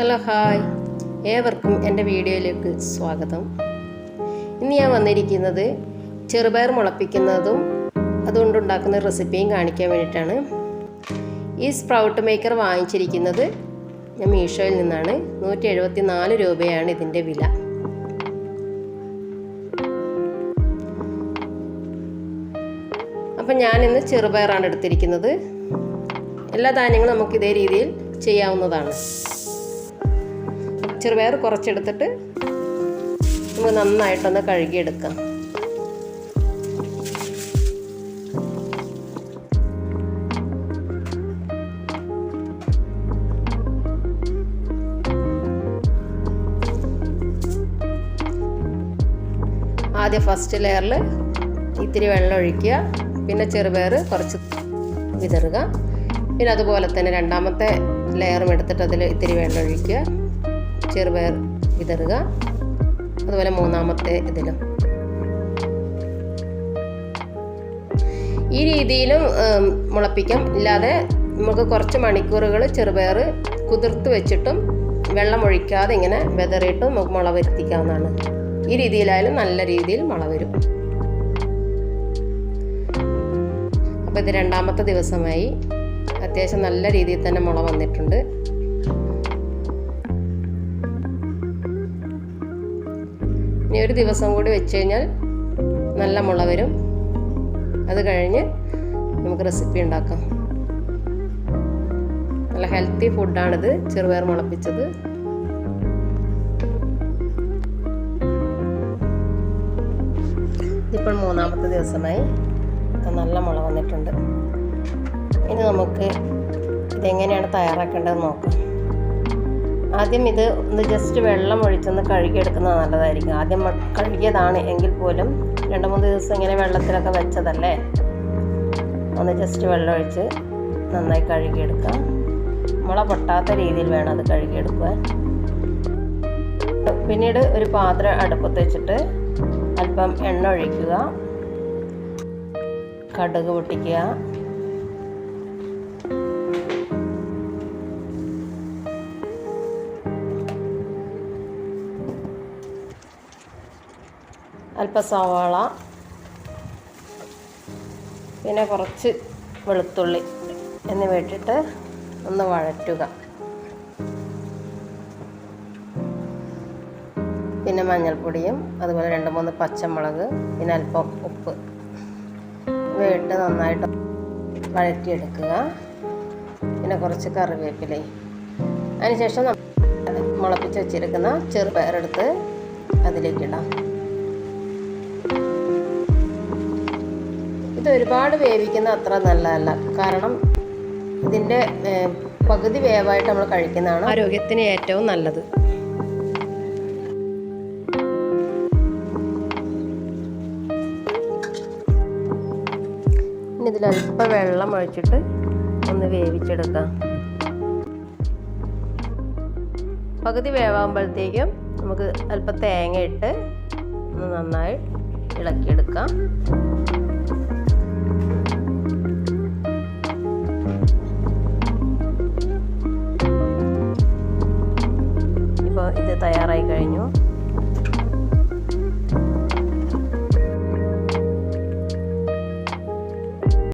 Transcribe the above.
Hello hi. ഏവർക്കും എന്റെ വീഡിയോയിലേക്ക് സ്വാഗതം. ഇന്ന് ഞാൻ വന്നിരിക്കുന്നത് ചെറുപയർ മുളപ്പിക്കുന്നതും അതുകൊണ്ടുണ്ടാക്കുന്ന റെസിപ്പിയും കാണിക്കാൻ വേണ്ടിയിട്ടാണ്. ഈ സ്പ്രൗട്ട് മേക്കർ വാങ്ങിച്ചിരിക്കുന്നത് ഞാൻ മീഷോയിൽ നിന്നാണ്. നൂറ്റി എഴുപത്തി നാല് രൂപയാണ് ഇതിന്റെ വില. അപ്പം ഞാനിന്ന് ചെറുപയറാണ് എടുത്തിരിക്കുന്നത്. എല്ലാ ധാന്യങ്ങളും നമുക്ക് ഇതേ രീതിയിൽ ചെയ്യാവുന്നതാണ്. ചെറുപയർ കുറച്ചെടുത്തിട്ട് നമുക്ക് നന്നായിട്ടൊന്ന് കഴുകിയെടുക്കാം. ആദ്യം ഫസ്റ്റ് ലെയറിൽ ഇത്തിരി വെള്ളം ഒഴിക്കുക. പിന്നെ ചെറുപയർ കുറച്ച് വിതറുക. പിന്നെ അതുപോലെ തന്നെ രണ്ടാമത്തെ ലെയറും എടുത്തിട്ട് അതിൽ ഇത്തിരി വെള്ളം ഒഴിക്കുക. ചെറുപയർ വിതറുക. അതുപോലെ മൂന്നാമത്തെ ഇതിലും. ഈ രീതിയിലും മുളപ്പിക്കാം. ഇല്ലാതെ നമുക്ക് കുറച്ച് മണിക്കൂറുകൾ ചെറുപയർ കുതിർത്ത് വെച്ചിട്ടും വെള്ളം ഒഴിക്കാതെ ഇങ്ങനെ വെതറിയിട്ടും നമുക്ക് മുള വരുത്തിക്കാവുന്നതാണ്. ഈ രീതിയിലായാലും നല്ല രീതിയിൽ മുള വരും. അപ്പോൾ ഇത് രണ്ടാമത്തെ ദിവസമായി. അത്യാവശ്യം നല്ല രീതിയിൽ തന്നെ മുള വന്നിട്ടുണ്ട്. ഇനി ഒരു ദിവസം കൂടി വെച്ച് കഴിഞ്ഞാൽ നല്ല മുള വരും. അത് കഴിഞ്ഞ് നമുക്ക് റെസിപ്പി ഉണ്ടാക്കാം. നല്ല ഹെൽത്തി ഫുഡാണിത് ചെറുപയർ മുളപ്പിച്ചത്. ഇതിപ്പോൾ മൂന്നാമത്തെ ദിവസമായി. നല്ല മുള വന്നിട്ടുണ്ട്. ഇനി നമുക്ക് ഇതെങ്ങനെയാണ് തയ്യാറാക്കേണ്ടതെന്ന് നോക്കാം. ആദ്യം ഇത് ഒന്ന് ജസ്റ്റ് വെള്ളം ഒഴിച്ചൊന്ന് കഴുകിയെടുക്കുന്നത് നല്ലതായിരിക്കും. ആദ്യം കഴുകിയതാണ് എങ്കിൽ പോലും രണ്ട് മൂന്ന് ദിവസം ഇങ്ങനെ വെള്ളത്തിലൊക്കെ വെച്ചതല്ലേ? ഒന്ന് ജസ്റ്റ് വെള്ളം ഒഴിച്ച് നന്നായി കഴുകിയെടുക്കാം. മുള പൊട്ടാത്ത രീതിയിൽ വേണം അത് കഴുകിയെടുക്കുക പിന്നീട് ഒരു പാത്രം അടുപ്പത്ത് വെച്ചിട്ട് അല്പം എണ്ണ ഒഴിക്കുക. കടുക് പൊട്ടിക്കുക. അല്പ സവാള പിന്നെ കുറച്ച് വെളുത്തുള്ളി എന്നിവ ഇട്ടിട്ട് ഒന്ന് വഴറ്റുക. പിന്നെ മഞ്ഞൾപ്പൊടിയും അതുപോലെ രണ്ട് മൂന്ന് പച്ചമുളക് പിന്നെ അല്പം ഉപ്പ്. ഇവയിട്ട് നന്നായിട്ട് വഴറ്റിയെടുക്കുക. പിന്നെ കുറച്ച് കറിവേപ്പില. അതിനുശേഷം മുളപ്പിച്ച് വെച്ചിരിക്കുന്ന ചെറുപയറെടുത്ത് അതിലേക്കിടാം ഇത് ഒരുപാട് വേവിക്കുന്ന അത്ര നല്ലതല്ല. കാരണം ഇതിന്റെ പകുതി വേവായിട്ട് നമ്മൾ കഴിക്കുന്നതാണ് ആരോഗ്യത്തിന് ഏറ്റവും നല്ലത്. ഇനി ഇതിലൽപ്പം വെള്ളം ഒഴിച്ചിട്ട് ഒന്ന് വേവിച്ചെടുക്കാം. പകുതി വേവാകുമ്പോഴത്തേക്കും നമുക്ക് അല്പം തേങ്ങ ഇട്ട് ഒന്ന് നന്നായി ഇളക്കിയെടുക്കാം. തയ്യാറായി കഴിഞ്ഞു.